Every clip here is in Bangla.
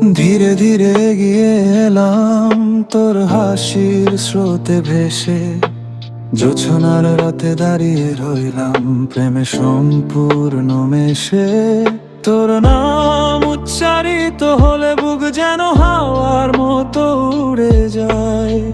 ধীরে ধীরে গিয়ে এলাম তোর হাসির স্রোতে ভেসে। জোছনার রাতে দাঁড়িয়ে রইলাম, প্রেমে সম্পূর্ণ মেশে। তোর নাম উচ্চারিত হলে বুক যেন হাওয়ার মতো উড়ে যায়।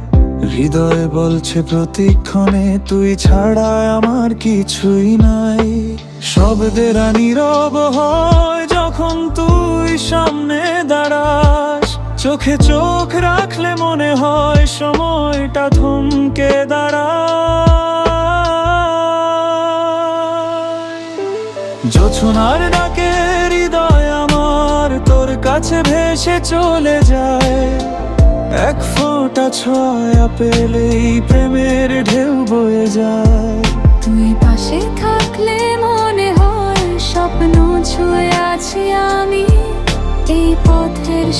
হৃদয় বলছে, প্রতিক্ষণে তুই ছাড়া আমার কিছুই নাই। শব্দের নীরব হয় যখন তুই সামনে দাঁড়াস, চোখে চোখ রাখলে মনে হয় সময়টা থমকে জোছনার ডাকে হৃদয় আমার তোর কাছে ভেসে চলে যায়। এক ফোঁটা ছয়া পেলেই প্রেমের ঢেউ বয়ে যায়। তুই পাশে থাকলে মনে হয় স্বপ্ন ছুঁয়ে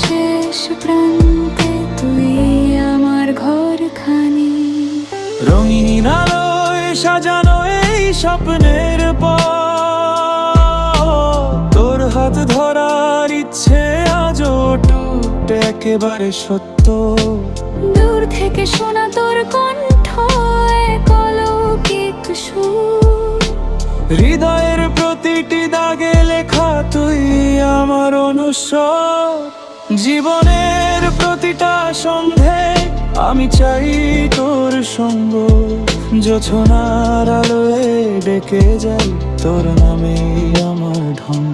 শেষ প্রান্তে তুই আমার ঘরখানি। রঙিন আলোয় সাজানো এই স্বপ্নের তোর হাত ধরার ইচ্ছে আজও টুট একেবারে সত্য। দূর থেকে শোনা তোর কণ্ঠ অলৌকিক সুর। হৃদয়ের প্রতিটি দাগে লেখা তুই আমার অনুসর জীবনের প্রতিটা সন্ধে আমি চাই তোর সঙ্গ। জোছনার আলোয় ডেকে যাই তোর নামে আমার ঢং।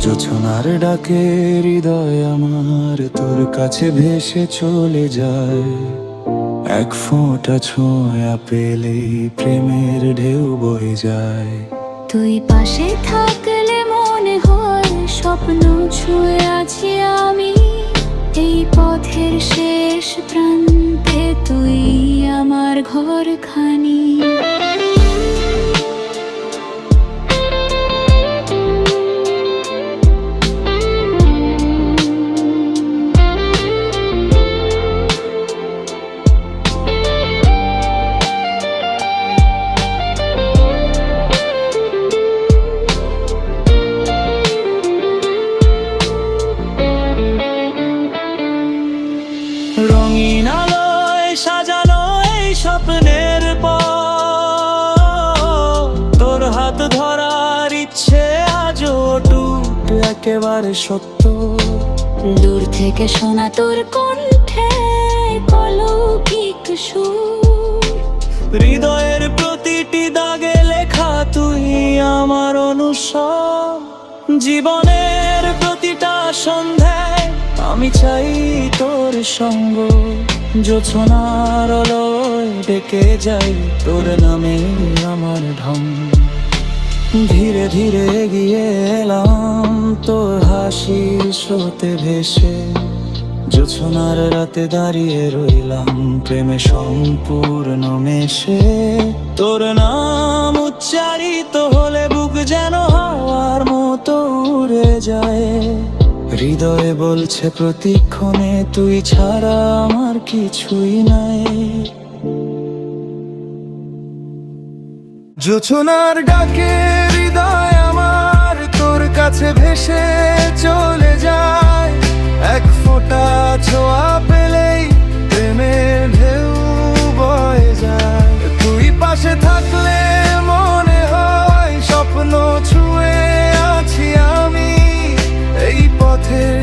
জোছনার ডাকে হৃদয় আমার তোর কাছে ভেসে চলে যায়। এক ফোঁটা ছোঁয়া পেলেই প্রেমের ঢেউ বয়ে যায়। তুই পাশে হয় স্বপ্ন ছুঁয়ে আছি আমি। এই পথের শেষ প্রান্তে তুই আমার ঘরখানি। ইচ্ছে আজও টুট একেবারে সত্য। দূর থেকে শোনা তোর কণ্ঠে কলৌকিক সুর। হৃদয়ের প্রতিটি দাগে লেখা তুই আমার অনুসর। জীবনের প্রতিটা সন্ধ্যায় আমি চাই তোর সঙ্গ। জোছনার ডেকে যাই তোর নামে আমার ঢং। ধীরে ধীরে এগিয়ে এলাম। তোর হাসির স্রোতে ভেসে জোছনার রাতে দাঁড়িয়ে রইলাম। প্রেমে সম্পূর্ণ মেশে তোর নাম উচ্চারিত হলে বুক যেন হাওয়ার মতো উড়ে যায়। হৃদয়ে বলছে, প্রতিক্ষণে তুই ছাড়া আমার কিছুই নাই। জোছনার ডাকে হৃদয় আমার তোর কাছে ভেসে চলে যায়। এক ফোঁটা ছোঁয়া পেলেই প্রেমের ঢেউ বয়ে যায়। তুই পাশে থাকলে মনে হয় স্বপ্ন ছুঁয়ে আছি আমি। এই পথের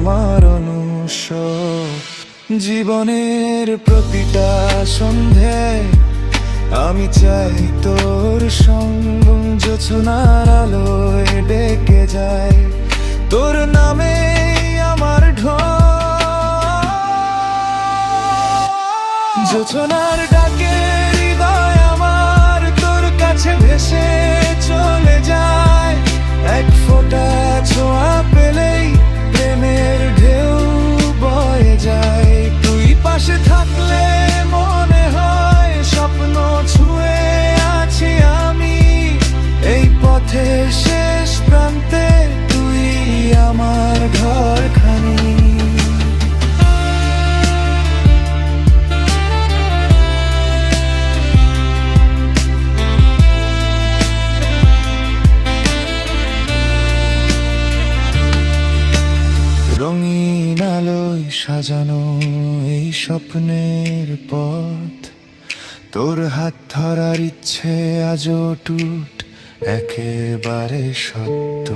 আমার অনুসর জীবনের প্রতিটা সন্ধ্যায় আমি চাই তোর সঙ্গ জোছনার আলোয় ডেকে যায়। তোর নামে আমার ঢোক যোচনার পথের শেষ প্রান্তে তুই আমার ঘরখানি। রঙিন আলোয় সাজানো এই স্বপ্নের পথ। তোর হাত ধরার ইচ্ছে আজও টুট একেবারে সত্য।